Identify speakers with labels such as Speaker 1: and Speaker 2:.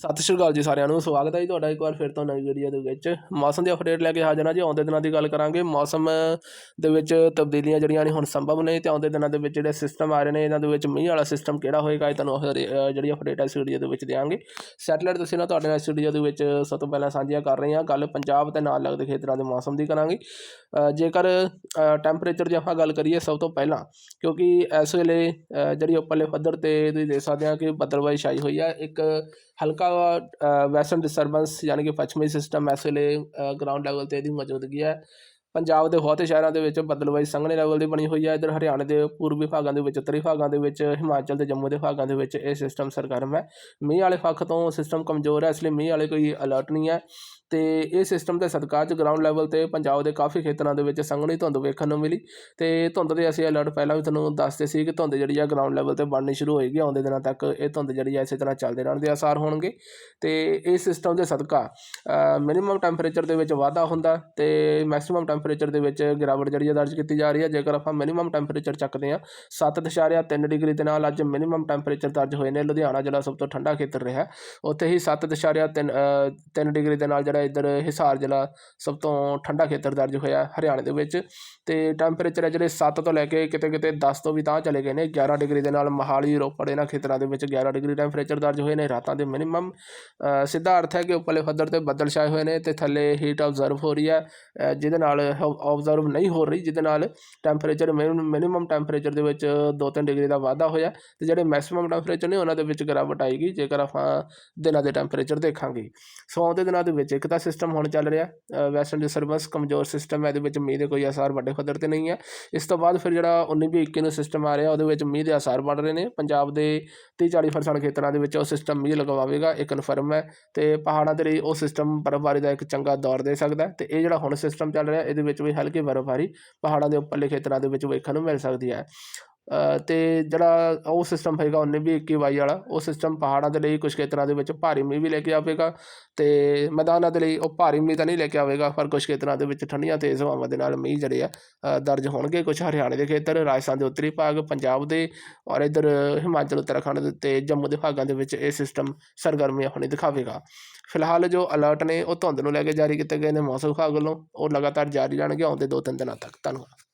Speaker 1: ਸਤਿ ਸ਼੍ਰੀ ਅਕਾਲ ਜੀ ਸਾਰਿਆਂ ਨੂੰ, ਸਵਾਗਤ ਹੈ ਜੀ ਤੁਹਾਡਾ ਇੱਕ ਵਾਰ ਫਿਰ ਤੋਂ ਨਵੀਂ ਵੀਡੀਓ ਦੇ ਵਿੱਚ। ਮੌਸਮ ਦੀ ਅਪਡੇਟ ਲੈ ਕੇ ਹਾਜ਼ਰ ਹਾਂ ਜੀ, ਆਉਂਦੇ ਦਿਨਾਂ ਦੀ ਗੱਲ ਕਰਾਂਗੇ। ਮੌਸਮ ਦੇ ਵਿੱਚ ਤਬਦੀਲੀਆਂ ਜਿਹੜੀਆਂ ਨੇ ਹੁਣ ਸੰਭਵ ਨੇ ਤੇ ਆਉਂਦੇ ਦਿਨਾਂ ਦੇ ਵਿੱਚ ਜਿਹੜੇ ਸਿਸਟਮ ਆ ਰਹੇ ਨੇ, ਇਹਨਾਂ ਦੇ ਵਿੱਚ ਮੀਂਹ ਵਾਲਾ ਸਿਸਟਮ ਕਿਹੜਾ ਹੋਏਗਾ, ਇਹ ਤੁਹਾਨੂੰ ਜਿਹੜੀ ਅਪਡੇਟ ਹੈ ਇਸ ਵੀਡੀਓ ਦੇ ਵਿੱਚ ਦਿਆਂਗੇ। ਸੈਟਲਾਈਟ ਤੁਸੀਂ ਨਾ ਤੁਹਾਡੇ ਨਾਲ ਇਸ ਵੀਡੀਓ ਦੇ ਵਿੱਚ ਸਭ ਤੋਂ ਪਹਿਲਾਂ ਸਾਂਝੀਆਂ ਕਰ ਰਹੇ ਹਾਂ। ਗੱਲ ਪੰਜਾਬ ਤੇ ਨਾਲ ਲੱਗਦੇ ਖੇਤਰਾਂ ਦੇ ਮੌਸਮ ਦੀ ਕਰਾਂਗੇ। ਜੇਕਰ ਟੈਂਪਰੇਚਰ ਦੀ ਆਪਾਂ ਗੱਲ ਕਰੀਏ ਸਭ ਤੋਂ ਪਹਿਲਾਂ, ਕਿਉਂਕਿ ਇਸ ਵੇਲੇ ਜਿਹੜੀ ਉੱਪਰਲੇ ਪੱਧਰ ਤੇ ਤੁਸੀਂ ਦੇਖ ਸਕਦੇ ਆ ਕਿ ਬੱਦਲਵਾਈ ਛਾਈ ਹੋਈ ਹੈ। ਇੱਕ ਹਲਕਾ ਵੈਸਟਰਨ ਡਿਸਟਰਬੈਂਸ ਯਾਨੀ ਕਿ ਪੱਛਮੀ ਸਿਸਟਮ ਇਸ ਵੇਲੇ ਗਰਾਊਂਡ ਲੈਵਲ ਤੇ ਇਹਦੀ ਮੌਜੂਦਗੀ ਹੈ। ਪੰਜਾਬ ਦੇ ਬਹੁਤੇ ਸ਼ਹਿਰਾਂ ਦੇ ਵਿੱਚ ਬਦਲਵਾਈ ਸੰਘਣੇ ਲੈਵਲ ਦੀ ਬਣੀ ਹੋਈ ਹੈ। ਇਧਰ ਹਰਿਆਣੇ ਦੇ ਪੂਰਬੀ ਭਾਗਾਂ ਦੇ ਵਿੱਚ, ਉੱਤਰੀ ਭਾਗਾਂ ਦੇ ਵਿੱਚ, ਹਿਮਾਚਲ ਤੇ ਜੰਮੂ ਦੇ ਭਾਗਾਂ ਦੇ ਵਿੱਚ ਇਹ ਸਿਸਟਮ ਸਰਗਰਮ ਹੈ। ਮੀਂਹ ਵਾਲੇ ਪੱਖ ਤੋਂ ਸਿਸਟਮ ਕਮਜ਼ੋਰ ਹੈ, ਇਸ ਲਈ ਮੀਂਹ ਵਾਲੇ ਕੋਈ ਅਲਰਟ ਨਹੀਂ ਹੈ। ਅਤੇ ਇਹ ਸਿਸਟਮ ਦੇ ਸਦਕਾ ਅੱਜ ਗਰਾਊਂਡ ਲੈਵਲ ਤੇ ਪੰਜਾਬ ਦੇ ਕਾਫੀ ਖੇਤਰਾਂ ਦੇ ਵਿੱਚ ਸੰਘਣੀ ਧੁੰਦ ਵੇਖਣ ਨੂੰ ਮਿਲੀ ਅਤੇ ਧੁੰਦ ਦੇ ਅਸੀਂ ਅਲਰਟ ਪਹਿਲਾਂ ਵੀ ਤੁਹਾਨੂੰ ਦੱਸਦੇ ਸੀ ਕਿ ਧੁੰਦ ਜਿਹੜੀ ਆ ਗਰਾਊਂਡ ਲੈਵਲ ਤੇ ਬਣਨੀ ਸ਼ੁਰੂ ਹੋਏਗੀ, ਆਉਂਦੇ ਦਿਨਾਂ ਤੱਕ ਇਹ ਧੁੰਦ ਜਿਹੜੀ ਆ ਇਸੇ ਤਰ੍ਹਾਂ ਚੱਲਦੇ ਰਹਿਣ ਦੇ ਆਸਾਰ ਹੋਣਗੇ। ਅਤੇ ਇਹ ਸਿਸਟਮ ਦੇ ਸਦਕਾ ਮਿਨੀਮਮ ਟੈਂਪਰੇਚਰ ਦੇ ਵਿੱਚ ਵਾਧਾ ਹੁੰਦਾ ਤੇ ਮੈਕਸਿਮਮ ਟੈਂਪਰੇਚਰ ਦੇ ਵਿੱਚ ਗਿਰਾਵਟ ਜਿਹੜੀ ਆ ਦਰਜ ਕੀਤੀ ਜਾ ਰਹੀ ਹੈ ਜੇਕਰ ਆਪਾਂ ਮਿਨੀਮਮ ਟੈਂਪਰੇਚਰ ਚੱਕਦੇ ਆ 7.3 ਡਿਗਰੀ ਦੇ ਨਾਲ ਅੱਜ ਮਿਨੀਮਮ ਟੈਂਪਰੇਚਰ ਦਰਜ ਹੋਏ ਨੇ। ਲੁਧਿਆਣਾ ਜਿਹੜਾ ਸਭ ਤੋਂ ਠੰਡਾ ਖੇਤਰ ਰਿਹਾ, ਉੱਥੇ ਹੀ 7.3 3 ਡਿਗਰੀ ਦੇ ਨਾਲ ਜਿਹੜਾ ਇੱਧਰ ਹਿਸਾਰ ਜ਼ਿਲ੍ਹਾ ਸਭ ਤੋਂ ਠੰਡਾ ਖੇਤਰ ਦਰਜ ਹੋਇਆ ਹਰਿਆਣੇ ਦੇ ਵਿੱਚ ਤੇ ਟੈਂਪਰੇਚਰ ਹੈ ਜਿਹੜੇ 7 ਤੋਂ ਲੈ ਕੇ ਕਿਤੇ ਕਿਤੇ 10 ਤੋਂ ਵੀ ਤਾਂ ਚਲੇ ਗਏ ਨੇ 11 ਡਿਗਰੀ ਦੇ ਨਾਲ ਮਹਾਲੀ, ਰੋਪੜ ਇਹਨਾਂ ਖੇਤਰਾਂ ਦੇ ਵਿੱਚ 11 ਡਿਗਰੀ ਟੈਂਪਰੇਚਰ ਦਰਜ ਹੋਏ ਨੇ, ਰਾਤਾਂ ਦੇ ਮਿਨੀਮਮ ਸਿੱਧਾ ਅਰਥ ਹੈ ਕਿ ਉੱਪਰਲੇ ਪੱਧਰ ਤੇ ਬੱਦਲ ਛਾਏ ਹੋਏ ਨੇ ਤੇ ਥੱਲੇ ਹੀਟ ਆਬਜ਼ਰਵ ਹੋ ਰਹੀ ਹੈ ਜਿਹਦੇ ਨਾਲ ਆਬਜ਼ਰਵ ਨਹੀਂ ਹੋ ਰਹੀ, ਜਿਹਦੇ ਨਾਲ ਟੈਂਪਰੇਚਰ ਮਿਨੀਮਮ ਟੈਂਪਰੇਚਰ ਦੇ ਵਿੱਚ 2-3 ਡਿਗਰੀ ਦਾ ਵਾਧਾ ਹੋਇਆ ਤੇ ਜਿਹੜੇ ਮੈਕਸਿਮਮ ਟੈਂਪਰੇਚਰ ਨੇ ਉਹਨਾਂ ਦੇ ਵਿੱਚ ਗਿਰਾਵਟ ਆਏਗੀ, ਜੇਕਰ ਆਪਾਂ ਦਿਨਾਂ ਦੇ ਟੈਂਪਰੇਚਰ ਦੇਖਾਂਗੇ। ਸੋ ਆਉਂਦੇ ਦਿਨਾਂ ਦੇ ਵਿੱਚ ਇੱਕ ਤਾਂ ਸਿਸਟਮ ਹੁਣ ਚੱਲ ਰਿਹਾ ਵੈਸਟਰਨ ਡਿਸਟਰਬੈਂਸ ਕਮਜ਼ੋਰ ਸਿਸਟਮ ਹੈ, ਇਹਦੇ ਵਿੱਚ ਮੀਂਹ ਦੇ ਕੋਈ ਅਸਾਰ ਵੱਡੇ ਪੱਧਰ ਤੇ ਨਹੀਂ ਹੈ। ਇਸ ਤੋਂ ਬਾਅਦ ਫਿਰ ਜਿਹੜਾ 19 ਵੀਹ 21 ਨੂੰ ਸਿਸਟਮ ਆ ਰਿਹਾ, ਉਹਦੇ ਵਿੱਚ ਮੀਂਹ ਦੇ ਅਸਾਰ ਬਣ ਰਹੇ ਨੇ। ਪੰਜਾਬ ਦੇ 30 40 ਪਰਸੈਂਟ ਖੇਤਰਾਂ ਦੇ ਵਿੱਚ ਉਹ ਸਿਸਟਮ ਮੀਂਹ ਲਗਵਾਵੇਗਾ, ਇਹ ਕਨਫਰਮ ਹੈ। ਤੇ ਪਹਾੜਾਂ ਦੇ ਲਈ ਉਹ ਸਿਸਟਮ ਬਰਫ਼ਬਾਰੀ ਦਾ ਇੱਕ ਚੰਗਾ ਦੌਰ ਦੇ ਸਕਦਾ ਹੈ। ਤੇ ਇਹ ਜਿਹੜਾ ਹੁਣ ਸਿਸਟਮ ਚੱਲ ਰਿਹਾ, ਇਹਦੇ ਵਿੱਚ ਵੀ ਹਲਕੀ ਬਰਫ਼ਬਾਰੀ ਪਹਾੜਾਂ ਦੇ ਉੱਪਰਲੇ ਖੇਤਰਾਂ ਦੇ ਵਿੱਚ ਵੇਖਣ ਨੂੰ ਮਿਲ ਸਕਦੀ ਹੈ। ਅਤੇ ਜਿਹੜਾ ਉਹ ਸਿਸਟਮ ਹੋਏਗਾ 19 ਵੀਹ 21 ਬਾਈ ਵਾਲਾ, ਉਹ ਸਿਸਟਮ ਪਹਾੜਾਂ ਦੇ ਲਈ ਕੁਝ ਖੇਤਰਾਂ ਦੇ ਵਿੱਚ ਭਾਰੀ ਮੀਂਹ ਵੀ ਲੈ ਕੇ ਆਵੇਗਾ ਅਤੇ ਮੈਦਾਨਾਂ ਦੇ ਲਈ ਉਹ ਭਾਰੀ ਮੀਂਹ ਤਾਂ ਨਹੀਂ ਲੈ ਕੇ ਆਵੇਗਾ, ਪਰ ਕੁਝ ਖੇਤਰਾਂ ਦੇ ਵਿੱਚ ਠੰਡੀਆਂ ਤੇਜ਼ ਹਵਾਵਾਂ ਦੇ ਨਾਲ ਮੀਂਹ ਜਿਹੜੇ ਆ ਦਰਜ ਹੋਣਗੇ। ਕੁਝ ਹਰਿਆਣੇ ਦੇ ਖੇਤਰ, ਰਾਜਸਥਾਨ ਦੇ ਉੱਤਰੀ ਭਾਗ, ਪੰਜਾਬ ਦੇ ਔਰ ਇਧਰ ਹਿਮਾਚਲ, ਉੱਤਰਾਖੰਡ ਦੇ ਤੇ ਜੰਮੂ ਦੇ ਭਾਗਾਂ ਦੇ ਵਿੱਚ ਇਹ ਸਿਸਟਮ ਸਰਗਰਮੀਆਂ ਹੋਣੀ ਦਿਖਾਵੇਗਾ। ਫਿਲਹਾਲ ਜੋ ਅਲਰਟ ਨੇ ਉਹ ਧੁੰਦ ਨੂੰ ਲੈ ਕੇ ਜਾਰੀ ਕੀਤੇ ਗਏ ਨੇ ਮੌਸਮ ਵਿਭਾਗ ਵੱਲੋਂ, ਉਹ ਲਗਾਤਾਰ ਜਾਰੀ ਰਹਿਣਗੇ ਆਉਂਦੇ ਦੋ ਤਿੰਨ ਦਿਨਾਂ ਤੱਕ। ਧੰਨਵਾਦ।